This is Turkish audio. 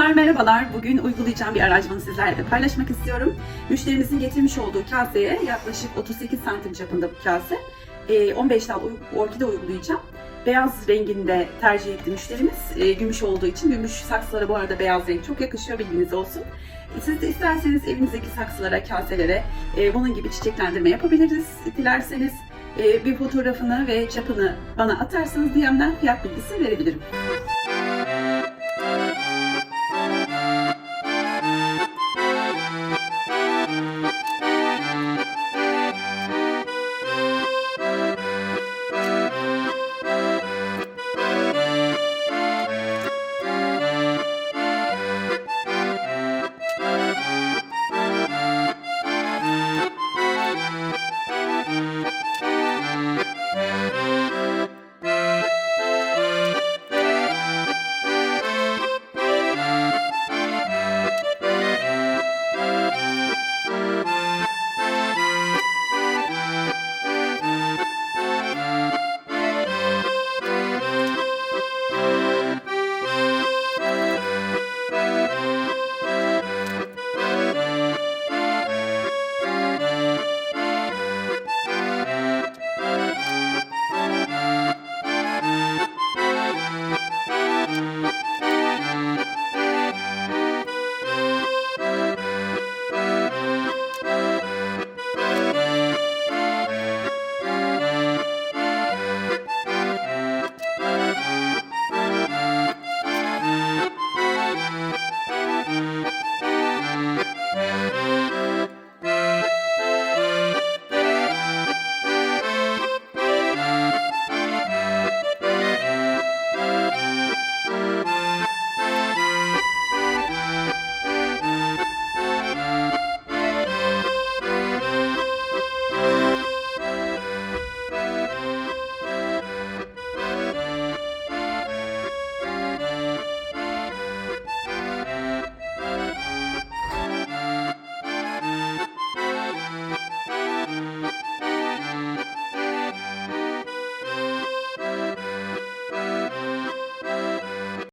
Merhabalar, bugün uygulayacağım bir aracımı sizlerle de paylaşmak istiyorum. Müşterimizin getirmiş olduğu kaseye yaklaşık 38 santim çapında bu kase. Ee, 15 dal orkide uygulayacağım. Beyaz renginde tercih etti müşterimiz. E, gümüş olduğu için gümüş saksılara bu arada beyaz renk çok yakışıyor bilginiz olsun. Siz de isterseniz evinizdeki saksılara, kaselere e, bunun gibi çiçeklendirme yapabiliriz. Dilerseniz e, bir fotoğrafını ve çapını bana atarsanız DM'den fiyat bilgisi verebilirim.